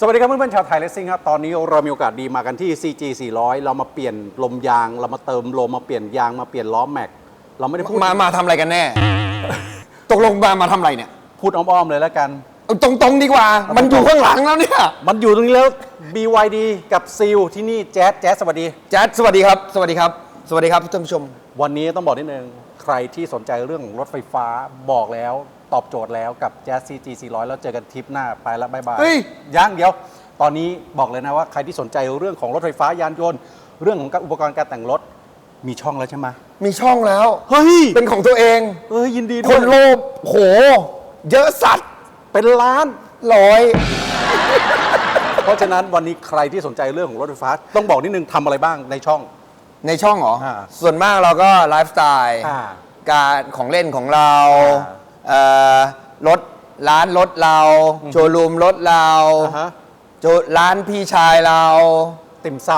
สวัสดีครับเพื่อนๆชาวไทยเลสซิ่งครับ ตอนนี้เรามีโอกาสดีมากันที่ CG 400 เรามาเปลี่ยนลมยาง เรามาเติมลมมาเปลี่ยนยางมาเปลี่ยนล้อแม็ก เราไม่ได้พูดมา มาทำอะไรกันแน่ ตกลงมา มาทำอะไรเนี่ยพูดอ้อมๆเลยแล้วกัน เอาตรงๆดีกว่า มันอยู่ข้างหลังแล้วเนี่ย มันอยู่ตรงนี้แล้ว BYD กับซิลที่นี่แจ๊สแจ๊สสวัสดี แจ๊ดสวัสดีครับ สวัสดีครับ สวัสดีครับท่านผู้ชม วันนี้ต้องบอกนิดนึง ใครที่สนใจเรื่องของรถไฟฟ้าบอกแล้วตอบโจทย์แล้วกับ Jazz CG 400 แล้วเจอกันทริปหน้าไปแล้วบายบายเฮ้ยยังเดี๋ยว ตอนนี้บอกเลยนะว่าใครที่สนใจเรื่องของรถไฟฟ้ายานยนต์ เรื่องของการอุปกรณ์การแต่งรถมีช่องแล้วใช่ไหมมีช่องแล้ว เฮ้ยเป็นของตัวเองเอ้ยยินดีด้ควยนโลภโห เยอะสัตว์เป็นล้าน ร้อย เพราะฉะนั้นวันนี้ใครที่สนใจเรื่องของรถไฟฟ้า ต้องบอกนิดนึงทำอะไรบ้างในช่อง ในช่องเหรอ อ่า ส่วนมากเราก็ไลฟ์สไตล์อ่า การของเล่นของเราอ่า เอ่อรถร้านรถเรา โชว์รูมรถเราอ่าฮะโจร้านพี่ชายเรา ติ่มซ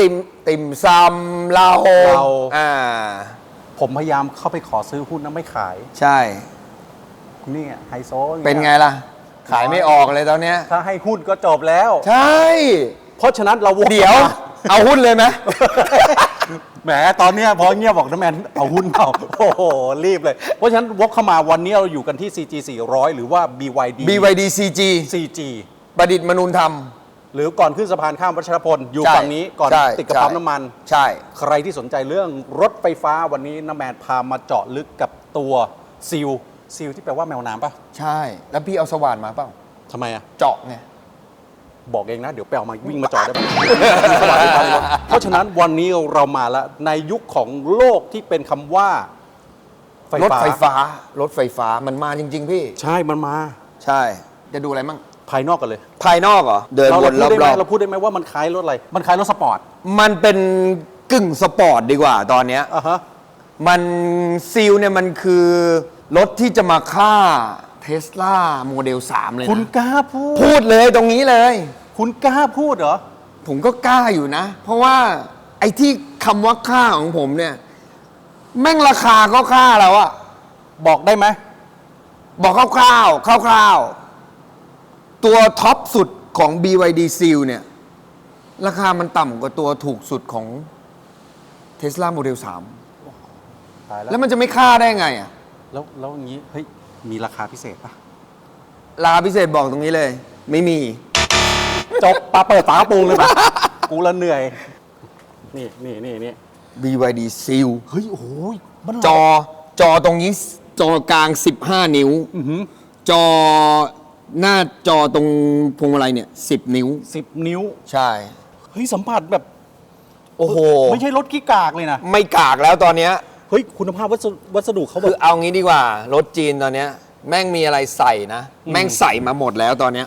ติมติมซำเราเราอ่าำผมพยายามเข้าไปขอซื้อหุ้นนะไม่ขาย ใช่นี่ไฮโซอย่างงี้ยเป็นไงล่ะ ขายไม่ออกเลยตอนเนี้ย ถ้าให้หุ้นก็จบแล้ว ใช่ เพราะฉะนั้นเราวกเดี๋ยว เอาหุ้นเลยไหม แหมตอนเนี้ยพอเงียบบอกน้ำแมนเอาหุ้นเอาโอ้โห รีบเลย เพราะฉะนั้นวกเข้ามาวันนี้เราอยู่กันที่ CG 400 หรือว่า BYD BYD CG CG ประดิษฐ์มนุนธรรม หรือก่อนขึ้นสะพานข้ามวัชรพล อยู่ใช่ฝั่งนี้ก่อนใช่ติดกับใช่ ปั๊มน้ำมัน ใช่ ใครที่สนใจเรื่องรถไฟฟ้าวันนี้น้ำแมนพามาเจาะลึกกับตัวซิลซิลที่แปลว่าแมวน้ำปะใช่ แล้วพี่เอาสว่านมาเปล่า ทำไมอะเจาะไง บอกเองนะ เดี๋ยวไปเอามาวิ่งมาจอดได้ปะมีสวัสดิการเลยเพราะฉะนั้นวันนี้เรามาแล้วในยุคของโลกที่เป็นคำว่า รถไฟฟ้ารถไฟฟ้ามันมาจริง ๆ พี่ ใช่มันมา ใช่ จะดูอะไรมั่งภายนอกกันเลย ภายนอกเหรอ เดินเราวเรานพูดได้ไหมรอบเราพูดได้ไหมว่ามันคล้ายรถอะไร มันคล้ายรถสปอร์ตๆมันเป็นกึ่งสปอร์ตดีกว่าตอนเนี้ย อะฮะ มันซีลเนี่ยมันคือรถที่จะมาฆ่า เทสลาโมเดล 3 เลยคุณนะกล้าพูด พูดเลยตรงนี้เลย คุณกล้าพูดเหรอ ผมก็กล้าอยู่นะ เพราะว่าไอ้ที่คำว่าค่าของผมเนี่ย แม่งราคาก็ค่าแล้วอะบอกได้ไหมบอกคร่าวๆคร่าวๆ ตัวท็อปสุดของ BYD Seal เนี่ย ราคามันต่ำกว่าตัวถูกสุดของ Tesla Model ตาย3แล้แล้ววมันจะไม่ค่าได้ไงอะ แล้วแล้วอย่างนี้ เฮ้ย มีราคาพิเศษปะราคาพิเศษบอกตรงนี้เลย ไม่มี จบปาเปิดฝากระโปรงเลยปะกูละเหนื่อย นี่นี่นี่นี่ BYD Seal เฮ้ย โอ้โหมันจอจอตรงนี้ จอกลาง 15 นิ้วอือหือจอหน้าจอตรงพวงมาลัยเนี่ย 10 นิ้ว สิบนิ้ว ใช่ เฮ้ย สัมผัสแบบ โอ้โห ไม่ใช่รถขี้กากเลยนะ ไม่กากแล้วตอนเนี้ย เฮ้ยคุณภาพวัสดุวัสดุเขาแบคือบเอางี้ดีกว่ารถจีนตอนเนี้ยแม่งมีอะไรใส่นะ อืม แม่งใส่มาหมดแล้วตอนเนี้ย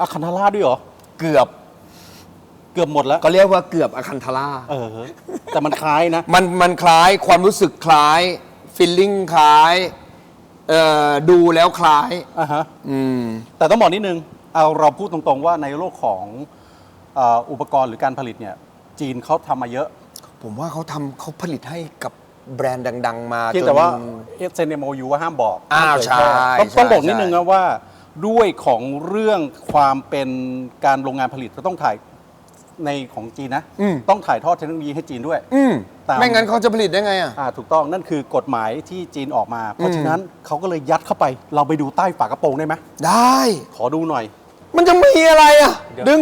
อะคันธาราด้วยเหรอ เกือบเกือบหมดแล้ว ก็เรียกว่าเกือบอคันธาราเออ แต่มันคล้ายนะ มันมันคล้ายความรู้สึกคล้ายฟิลลิ่งคล้ายเอ่อดูแล้วคล้าย อะฮะ อืม แต่ต้องบอกนิดนึง เอาเราพูดตรงๆว่าในโลกของเอ่ออุปกรณ์หรือการผลิตเนี่ย จีนเขาทำมาเยอะ ผมว่าเขาทำเขาผลิตให้กับ แบรนด์ดัง ๆ มาเพียงจนแต่ว่าเซนเอโมยูว่าห้ามบอกอ้าวห้มเผยแพร่ใช่ต้องใช่ต้องบอกนิดนึงใช่ นะว่าด้วยของเรื่องความเป็นการโรงงานผลิตก็ต้องถ่ายในของจีนนะอืมต้องถ่ายทอดเทคโนโลยีให้จีนด้วย อืมตาม ไม่งั้นเขาจะผลิตได้ไงอะ อ่าถูกต้องนั่นคือกฎหมายที่จีนออกมา เพราะฉะนั้นเขาก็เลยยัดเข้าไป เราไปดูใต้ฝากระโปรงได้ไหมได้ ขอดูหน่อย มันจะมีอะไรอะ เดี๋ยวดึง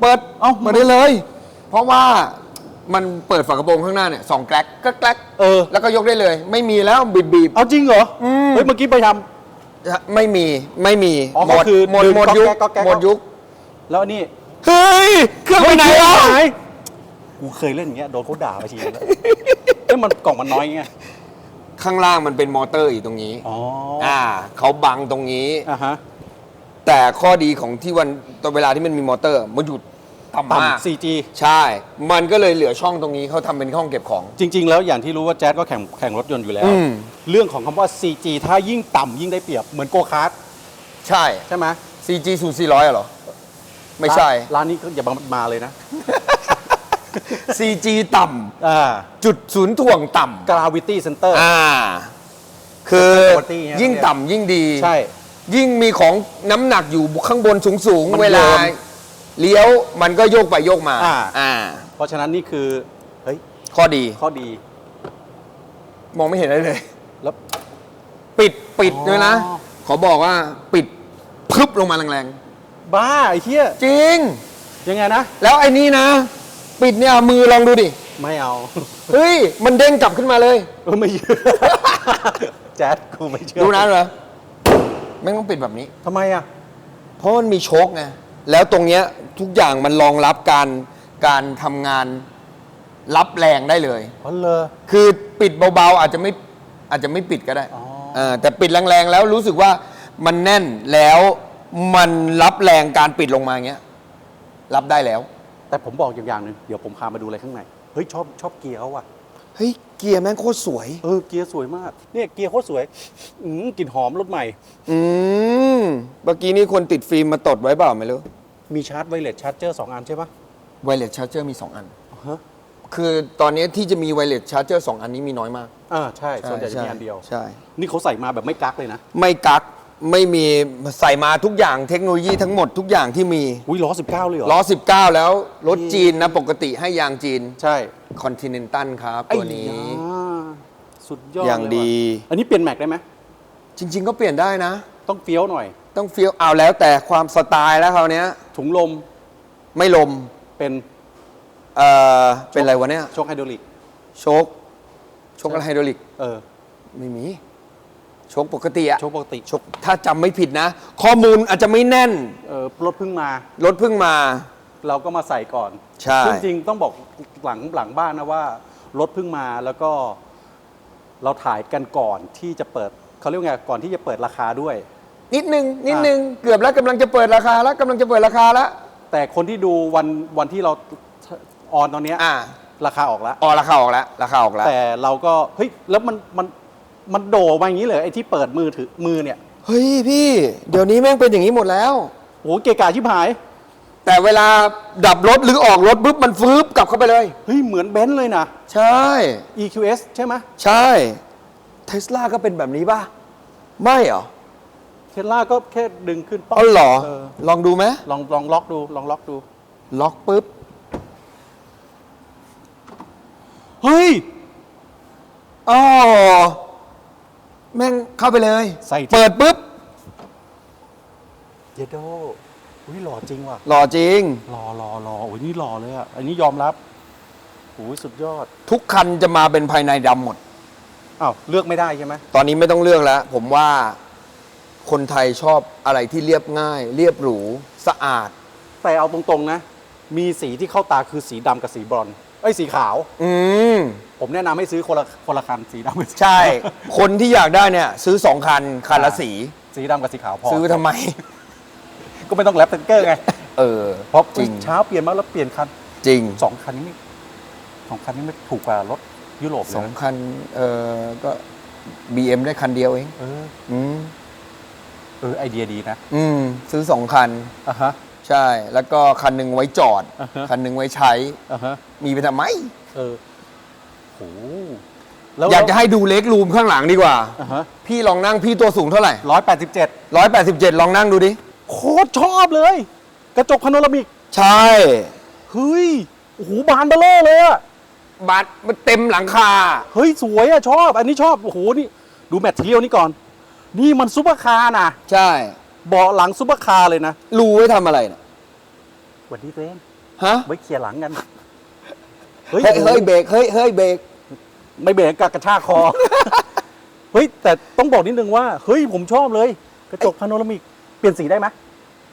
เปิดเอ้า เปิดได้เลย เพราะว่า มันเปิดฝากระโปรงข้างหน้าเนี่ยสองแกลกก็แกลกเออ แล้วก็ยกได้เลย ไม่มีแล้วบีบบีบ เอาจริงเหรออมเฮ้ยเมื่อกี้ไปทๆไม่มีไม่มีอ๋อหมก็ดคือหมดดึงหมดก๊อกยุคแก๊กก๊อกแก๊ก หมดยุคำแล้วอันนี่เฮ้ยเครื่องไปไหนวะหายกูเคยเล่นอย่างเงี้ยโดนเขาด่าไปทีนึงแล้วเอ้ยมันกล่องมันน้อยไงข้างล่างมันเป็นมอเตอร์อยู่ตรงนี้อ๋ออ่าเขาบังตรงนี้ อ่าฮะแต่ข้อดีของที่วันตอนเวลาที่มันมีมอเตอร์ มันอยู่ ต่ำมาก ต่ำ 4G ใช่ มันก็เลยเหลือช่องตรงนี้เขาทำเป็นห้องเก็บของ จริง ๆ แล้วอย่างที่รู้ว่าแจ๊ดก็แข่งแข่งรถยนต์อยู่แล้ว อืม เรื่องของคำว่า 4G ถ้ายิ่งต่ำยิ่งได้เปรียบเหมือนโกคาร์ทใช่ ใช่ไหม CG สูตร400เหรอ ไม่ใช่ ร้านร้านนี้ก็อย่ามามาเลยนะ CG ต่อ่าำจุดศูนย์ถ่วงต่ำ Gravity Center อ่า คือ Quality ใช่ไหมยิ่งต่ำยิ่งดี ใช่ ยิ่งมีของน้ำหนักอยู่ข้างบนสูง มันๆเวลาโยน เลี้ยวมันก็โยกไปโยกมาอ่า อ่า เพราะฉะนั้นนี่คือ เฮ้ย ข้อดีข้อดี มองไม่เห็นอะไรเลย แล้ว ปิดปิดอ๋อด้วยนะขอบอกว่าปิดพึบลงมาแรงบ้าไอ้เหี้ย ๆ จริง ยังไงนะ แล้วไอ้นี่นะ ปิดเนี่ยเอามือลองดูดิ ไม่เอา เฮ้ย มันเด้งกลับขึ้นมาเลย เออไม่เชื่อ แจ๊ดกูไม่เชื่อดูนะเหรอแม่งต้องปิดแบบนี้ ทำไมอะ เพราะมันมีโชคไง แล้วตรงเนี้ยทุกอย่างมันรองรับการการทำงานรับแรงได้เลย อ๋อเลย คือปิดเบาๆอาจจะไม่อาจจะไม่ปิดก็ได้อ๋อ เออแต่ปิดแรงๆแล้วรู้สึกว่ามันแน่นแล้วมันรับแรงการปิดลงมาเงี้ยรับได้แล้ว แต่ผมบอกอย่างอย่างหนึ่งเดี๋ยวผมพามาดูอะไรข้างในเฮ้ยชอบชอบเกียร์เขาว่ะเฮ้ย เกียร์แม่งโคตรสวย เออเกียร์สวยมากเนี่ยเกียร์โคตรสวยอืมกลิ่นหอมรถใหม่ อืม เมื่อกี้นี่คนติดฟิล์มมาตดไว้เปล่าไม่รู้มีชาร์จไวเลสชาร์จเจอร์สองอันใช่ปะไวเลสชาร์เจอร์มี 2 อัน ฮะคือตอนนี้ที่จะมีไวเลสชาร์เจอร์สอันนี้มีน้อยมากอ่าใช่ ส่วนใหญ่จะมีอันเดียว ใช่ นี่เขาใส่มาแบบไม่กักเลยนะ ไม่กักไม่มีใส่มาทุกอย่างเทคโนโลยีทั้งหมดทุกอย่างที่มีอุ้ยล้อสิบเก้าเลยเหรอ ล้อ 19 แล้ว รถจีนนะ ปกติให้ยางจีนใช่ Continental ครับไอ้ตัวนี้ยาสุดยอดอย่างเลว่ะดีอันนี้เปลี่ยนแม็กได้ไหมจริง ๆ ก็เปลี่ยนได้นะ ต้องเฟี้ยวหน่อย ต้องเฟี้ยวเอาแล้วแต่ความสไตล์แล้วคราวเนี้ย ถุงลมไม่ลม เป็นเอ่อ เป็นอะไรวะเนี่ย โชคไฮดรอลิก โชค โชคอะไรไฮดรอลิก เออ ไม่มี โชคปกติอะโชคปกติ โชคถ้าจำไม่ผิดนะ ข้อมูลอาจจะไม่แน่น เออรถเพิ่งมา รถเพิ่งมา เราก็มาใส่ก่อนใช่ ซึ่งจริงๆต้องบอกหลังหลังบ้านนะว่า รถเพิ่งมาแล้วก็ เราถ่ายกันก่อนที่จะเปิดเขาเรียกว่าไงก่อนที่จะเปิดราคาด้วย นิดนึงนิดนึงเกือบแล้วกำลังจะเปิดราคาแล้วกำลังจะเปิดราคาแล้วแต่คนที่ดูวันวันที่เราออนตอนเนี้ยอ่าราคาออกแล้วอ๋อราคาออกแล้วราคาออกแล้วแต่เราก็เฮ้ยแล้วมันมันมันโดมาอย่างนี้เลยไอ้ที่เปิดมือถือมือเนี่ยเฮ้ยพี่ เดี๋ยวนี้แม่งเป็นอย่างนี้หมดแล้วโอ้โหเกะกะชิบหาย แต่เวลาดับรถหรือออกรถปุ๊บมันฟืบกลับเข้าไปเลยเฮ้ยเหมือนเบนซ์เลยนะใช่ EQS ใช่ไหมใช่เทสลาก็เป็นแบบนี้ป่ะไม่เหรอ เทสลาก็แค่ดึงขึ้นป๊อกอ๋อเหรอเออลองดูไหมลองลองล็อกดูลองล็อกดู ล็อกปุ๊บ เฮ้ยอ๋อแม่งเข้าไปเลย ใส่เปิดปุ๊บ เยโดอุ้ยหล่อจริงว่ะหล่อจริง หล่อหล่อหล่อโอ้ยนี่หล่อเลยอะอันนี้ยอมรับโอ้ยสุดยอดทุกคันจะมาเป็นภายในดำหมด อ้าวเลือกไม่ได้ใช่ไหมตอนนี้ไม่ต้องเลือกแล้ว ผมว่า คนไทยชอบอะไรที่เรียบง่าย เรียบหรูสะอาด แต่เอาตรงๆนะ มีสีที่เข้าตาคือสีดำกับสีบรอนซ์เอ้ยสีขาว อืม ผมแนะนำให้ซื้อคนละคนละคันสีดำกับสีใช่ คนที่อยากได้เนี่ย ซื้อสองคัน คันละสี สีดำกับสีขาวพอซื้อทำไม ก็ไม่ต้องแรปเซนเกอร์ไงเออ เพราะจริง เช้าเปลี่ยนมาแล้วเปลี่ยนคันจริงสองคันนี้ไม่สองคันนี้ไม่ถูกกว่ารถยุโรปเลสยองนะคันเออก็ BM ได้คันเดียวเอง เออ อืม เออไอเดียดีนะ อืมซื้อสองคัน อะฮะ ใช่ แล้วก็คันหนึ่งไว้จอด อ่าฮะ คันหนึ่งไว้ใช้ อะฮะ มีไปทำไม เออโหแล้วอยากจะให้ดูเล็กรูมข้างหลังดีกว่า อะฮะพี่ลองนั่งพี่ตัวสูงเท่าไหร่ร้อยแปดสิบเจ็ดร้อยแปดสิบเจ็ดลองนั่งดูดิ โคตรชอบเลย กระจกพาโนรามิก ใช่เฮ้ย โอ้โห บานเบลเลอร์เลยอะบัตรมันเต็มหลังคา เฮ้ย สวยอะชอบ อันนี้ชอบ โอ้โห นี่ ดูแมทเทียลนี่ก่อน นี่มันซุปเปอร์คาร์นะใช่ เบาะหลังซุปเปอร์คาร์เลยนะรูไว้ทำอะไรเนี่ยสวัสดีเต้นฮะ ไว้เคลียร์หลังกันเฮ้ยเฮ้ยเบรกเฮ้ยเฮ้ยเบรกไม่เบรกกับกระชากคอ เฮ้ย แต่ต้องบอกนิดนึงว่า เฮ้ย ผมชอบเลย กระจกพาโนรามิก เปลี่ยนสีได้ไหม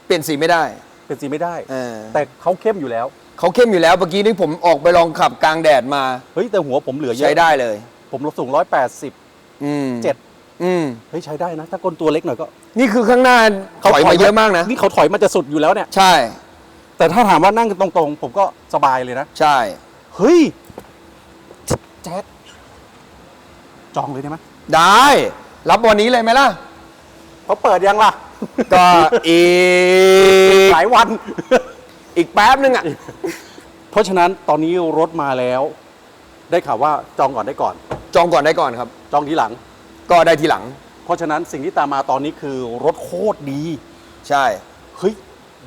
เปลี่ยนสีไม่ได้เปลี่ยนสีไม่ได้ เออแต่เขาเข้มอยู่แล้ว เขาเข้มอยู่แล้วเมื่อกี้นี่ผมออกไปลองขับกลางแดดมา เฮ้ย แต่หัวผมเหลือเยอะใช้ได้เลย ผมลดสูงร้อยแปดสิบอืมเจ็ด อืมเฮ้ยใช้ได้นะ ถ้าก้นตัวเล็กหน่อยก็นี่คือข้างหน้าถอยมาเยอะมากนะ นี่เขาถอยมาจะสุดอยู่แล้วเนี่ย ใช่ แต่ถ้าถามว่านั่งตรงๆ ผมก็สบายเลยนะ ใช่ เฮ้ย แจ๊ดจองเลยได้ไหมได้ รับวันนี้เลยไหมล่ะ เขาเปิดยังล่ะ ก็อีกหลายวัน อีกแป๊บนึงอะ เพราะฉะนั้นตอนนี้รถมาแล้ว ได้ข่าวว่าจองก่อนได้ก่อน จองก่อนได้ก่อนครับ จองทีหลัง ก็ได้ทีหลัง เพราะฉะนั้นสิ่งที่ตามมาตอนนี้คือรถโคตรดี ใช่ เฮ้ย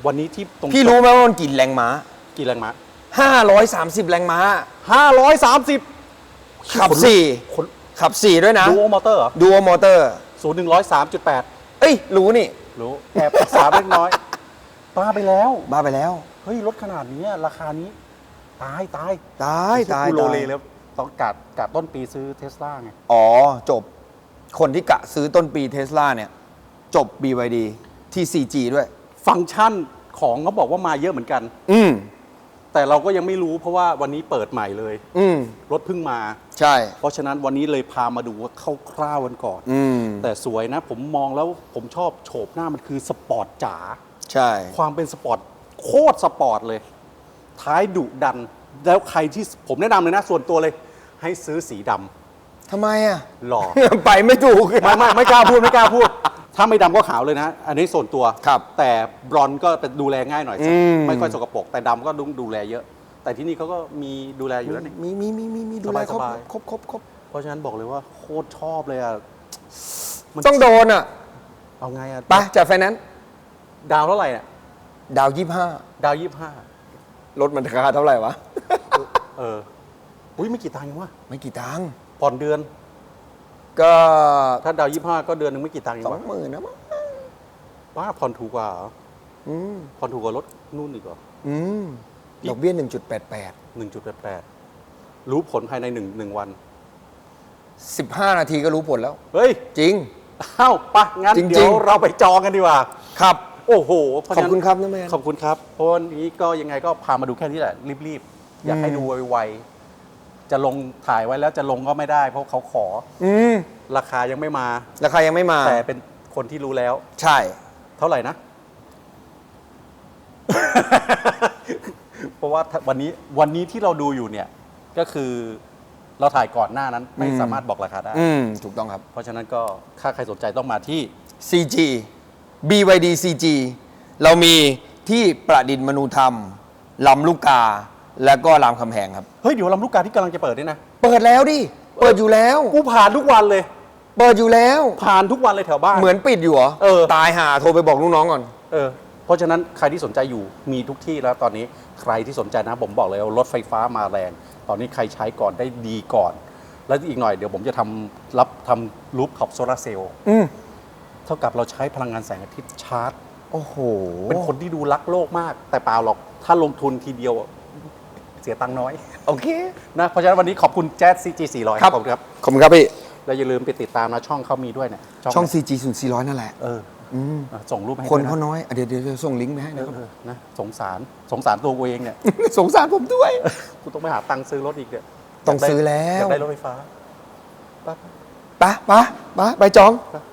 วันนี้ที่ตรงพี่รู้ไหมว่ามันกี่แรงม้า กี่แรงม้า530 แรงม้า ห้าร้อยสามสิบขับขนลุก4คนขับ4ด้วยนะ ดูมอเตอร์เหรอดูมอเตอร์ ศูนย์หนึ่งร้อยสามจุดแปดเอ้ย รู้นี่ รู้แอบศึกษาเล็กน้อยบ้าไปแล้ว บ้าไปแล้ว เฮ้ย รถขนาดนี้ราคานี้ ตายตายตายตายกูโลตายเลแล้วต้องกัดกัดต้นปีซื้อเทสลาไง อ๋อ จบ คนที่กะซื้อต้นปีเทสลาเนี่ย จบ BYD ที่ 4G ด้วย ฟังก์ชันของเขาบอกว่ามาเยอะเหมือนกัน อืมแต่เราก็ยังไม่รู้เพราะว่าวันนี้เปิดใหม่เลย อืมรถเพิ่งมา ใช่ เพราะฉะนั้นวันนี้เลยพามาดูว่าคร่าวๆกันก่อน อืมแต่สวยนะ ผมมองแล้วผมชอบโฉบหน้ามันคือสปอร์ตจ๋า ใช่ ความเป็นสปอร์ตโคตรสปอร์ตเลย ท้ายดุดัน แล้วใครที่ผมแนะนำเลยนะ ส่วนตัวเลย ให้ซื้อสีดำ ทำไมอะ หล่อ ไปไม่ถูก ไม่ไม่ไม่กล้าพูดไม่กล้าพูด ถ้าไม่ดำก็ขาวเลยนะ อันนี้ส่วนตัว ครับแต่บรอนซ์ก็เป็นดูแลง่ายหน่อย อืม ไม่ค่อยสกปรกแต่ดำก็ดูดูแลเยอะ แต่ที่นี่เขาก็มีดูแลอยู่แล้วนี่ มีมีมีมีมีดูแลครบสบายๆครบครบครบเพราะฉะนั้นบอกเลยว่าโคตรชอบเลยอะมันต้องโดนอะเอาไงอะไปจากไฟแนนซ์ดาวเท่าไหร่เนี่ยดาวยี่ห้าดาวยี่ห้ารถมันราคาเท่าไหร่วะ เออ อุ้ยไม่กี่ตังค์เองวะไม่กี่ตังค์ ผ่อนเดือน ก็ถ้าดาวยี่ห้าก็เดือนหนึ่งไม่กี่ตังค์เอสองงวะหมื่นนะมั้งบ้าผ่อนถูกกว่าเหรออืมผ่อนถูกกว่ารถนู่นอีกเหรอ อืมดอกเบี้ยหนึ่งจุดแปดแปดหนึ่งจุดแปดแปดรู้ผลภายในหนึ่งหนึ่งวัน สิบห้านาทีก็รู้ผลแล้ว เฮ้ย จริง อ้าวปะงั้นจริงๆ เดี๋ยวเราไปจองกันดีกว่า ครับ โอ้โหเพราะขอบฉะนั้นคุณครับน้าแมน ขอบคุณครับ เพราะวันนี้ก็ยังไงก็พามาดูแค่นี้แหละ รีบๆ อยากให้อืม ดูไวๆ จะลงถ่ายไว้แล้วจะลงก็ไม่ได้ เพราะเขาขออืมราคายังไม่มา ราคายังไม่มา แต่เป็นคนที่รู้แล้ว ใช่ เท่าไหร่นะ เพราะว่าถ้าวันนี้วันนี้ที่เราดูอยู่เนี่ย ก็คือเราถ่ายก่อนหน้านั้น ไม่อืมสามารถบอกราคาได้ อืม ถูกต้องครับ เพราะฉะนั้นก็ถ้าใครสนใจต้องมาที่ CG BYD CG เรามีที่ประดิษฐ์มนูธรรม ลำลูกกา แล้วก็รามคำแหงครับ เฮ้ยเดี๋ยวลำลูกกาที่กำลังจะเปิดนี่นะ เปิดแล้วดิ เปิดอยู่แล้ว กูผ่านทุกวันเลย เปิดอยู่แล้ว ผ่านทุกวันเลยแถวบ้าน เหมือนปิดอยู่เหรอเออ ตายหาโทรไปบอกลูกน้องก่อน เออเพราะฉะนั้นใครที่สนใจอยู่มีทุกที่แล้วตอนนี้ใครที่สนใจนะผมบอกเลยว่ารถไฟฟ้ามาแรง ตอนนี้ใครใช้ก่อนได้ดีก่อน แล้วอีกหน่อยเดี๋ยวผมจะทำรับทำรูปขอบโซลาร์เซลล์อืมเท่ากับเราใช้พลังงานแสงอาทิตย์ชาร์จ โอ้โห เป็นคนที่ดูรักโลกมาก แต่เปล่าหรอกถ้าลงทุนทีเดียว เสียตังค์น้อยโอเค นะเพราะฉะนั้นวันนี้ขอบคุณแจ๊ส CG 400ครับผมครับขอบคุณครับพี่ แล้วอย่าลืมไปติดตามนะช่องเขามีด้วยเนี่ยช่องไหน CG 0 4 0 0นั่นแหละ เอออืมอะส่งรูปให้คนด้วยะเขาน้อยอะเดี๋ยวเดี๋ยวจะส่งลิงก์ไปให้เอนะอเออนะสงสารสงสารตัวกูเองเนี่ย สงสารผมด้วย กูต้องไปหาตังค์ซื้อรถอีกเนี่ยต้องซื้อแล้วอยากได้รถไฟฟ้าไปปะปะปะไปจองๆ